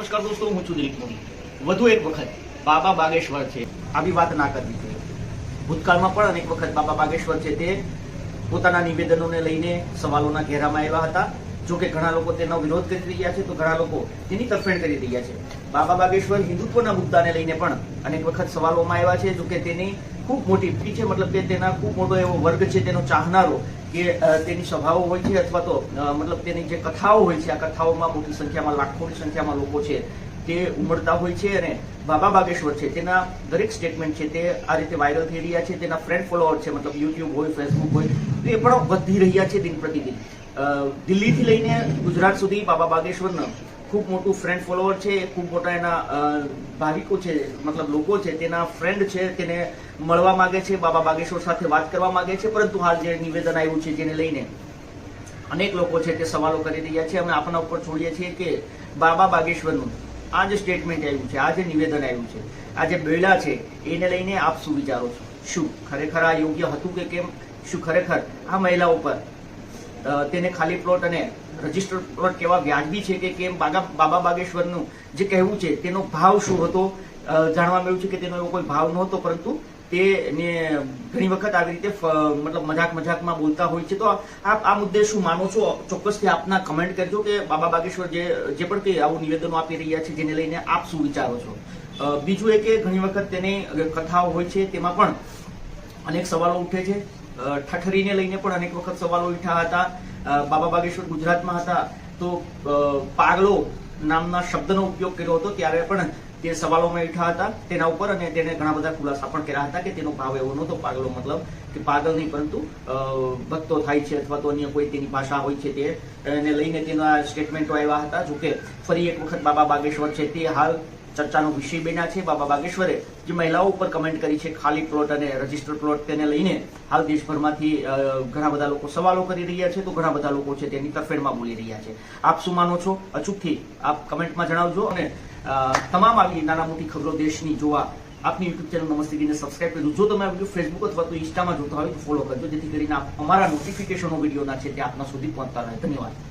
નમસ્કાર દોસ્તો, હું છું દિલીપ મોદી. વધુ એક વખત બાબા બાગેશ્વર છે, આવી વાત ના કરવી જોઈએ. ભૂતકાળમાં પણ અનેક વખત બાબા બાગેશ્વર છે તે પોતાના નિવેદનોને લઈને સવાલોના ઘેરામાં આવ્યા હતા. જો કે ઘણા લોકો તેનો વિરોધ કરી રહ્યા છે, તો ઘણા લોકો તેની તરફેણ કરી રહ્યા છે. બાબા બાગેશ્વર હિન્દુત્વના મુદ્દાને લઈને પણ અનેક વખત સવાલોમાં આવ્યા છે, જો કે તેની ખૂબ મોટી ફી છે. મતલબ કે તેના ખૂબ મોટો એવો વર્ગ છે, તેનો ચાહનારો કે તેની સભાઓ હોય છે અથવા તો મતલબ તેની જે કથાઓ હોય છે, આ કથાઓમાં મોટી સંખ્યામાં, લાખોની સંખ્યામાં લોકો છે, તે ઉમડતા હોય છે અને બાબા બાગેશ્વર છે. તેના દરેક સ્ટેટમેન્ટ છે તે આ રીતે વાયરલ થઈ રહ્યા છે. તેના ફ્રેન્ડ ફોલોઅર છે, મતલબ યુટ્યુબ હોય ફેસબુક હોય એ પણ વધી રહ્યા છે દિન પ્રતિદિન. દિલ્હીથી લઈને ગુજરાત સુધી બાબા બાગેશ્વરનો ખૂબ મોટું ફ્રેન્ડ ફોલોઅર છે, ખૂબ મોટા એના ભાવિકો છે, મતલબ લોકો છે, તેના ફ્રેન્ડ છે, તેને મળવા માંગે છે, બાબા બાગેશ્વર સાથે વાત કરવા માંગે છે, પરંતુ હાલ જે નિવેદન આવ્યું છે જેને લઈને અનેક લોકો છે તે સવાલો કરી રહ્યા છે. અમે આપણા ઉપર છોડીએ છીએ કે બાબા બાગેશ્વરનું આ જે સ્ટેટમેન્ટ આવ્યું છે, આ જે નિવેદન આવ્યું છે, આ જે બેડા છે, એને લઈને આપ શું વિચારો છો? શું ખરેખર આ યોગ્ય હતું કે કેમ? શું ખરેખર આ મહિલાઓ પર તેને ખાલી પ્લોટ અને રજિસ્ટર્ડ પ્લોટ કેવા વ્યાજબી છે કે કેમ? બાગા બાબા બાગેશ્વરનું જે કહેવું છે, તેનો ભાવ શું હતો? જાણવા મળ્યું છે કે તેનો એવો કોઈ ભાવ નહોતો, પરંતુ તેને ઘણી વખત આવી રીતે મતલબ મજાક મજાકમાં બોલતા હોય છે. તો આપ આ મુદ્દે શું માનો છો? ચોક્કસથી આપના કમેન્ટ કરજો કે બાબા બાગેશ્વર જે જે પણ કંઈ આવું નિવેદનો આપી રહ્યા છે, જેને લઈને આપ શું વિચારો છો? બીજું એ કે ઘણી વખત તેની કથાઓ હોય છે, તેમાં પણ અનેક સવાલો ઉઠે છે. ઠઠરીને લઈને પણ અનેક વખત સવાલો ઉઠ્યા હતા. બાબા બાગેશ્વર ગુજરાતમાં હતા. તો પાગલો નામના શબ્દનો ઉપયોગ કર્યો હતો ત્યારે પણ તે સવાલોમાં બેઠા હતા. તેના ઉપર અને તેને ઘણા બધા ખુલાસા પણ કર્યા હતા કે તેનો ભાવ એવો નહોતો. પાગલો મતલબ કે પાગલ નહીં, પરંતુ ભક્તો થાય છે અથવા તો અન્ય કોઈ તેની ભાષા હોય છે તે. એને લઈને તેના સ્ટેટમેન્ટો આવ્યા હતા. જોકે ફરી એક વખત બાબા બાગેશ્વર છે તે હાલ ચર્ચાનો વિષય બન્યા છે બાબા બાગેશ્વરે, જે મહિલાઓ ઉપર કમેન્ટ કરી છે, ખાલી પ્લોટ અને રજિસ્ટર પ્લોટ તેને લઈને હાલ દેશભરમાંથી ઘણા બધા લોકો સવાલો કરી રહ્યા છે, તો ઘણા બધા લોકો છે તેની તરફેણમાં બોલી રહ્યા છે. આપ શું માનો છો? અચૂકથી આપ કમેન્ટમાં જણાવજો અને તમામ આવી નાના મોટી ખબરો દેશની જોવા આપની યુટ્યુબ ચેનલ નમસ્તે ગીને સબસ્ક્રાઇબ કરજો. જો તમે આ વીડિયો ફેસબુક અથવા તો ઇન્સ્ટામાં જોતા હોય તો ફોલો કરજો, જેથી કરીને અમારા નોટિફિકેશનો વિડીયોના છે તે આપના સુધી પહોંચતા રહે. ધન્યવાદ.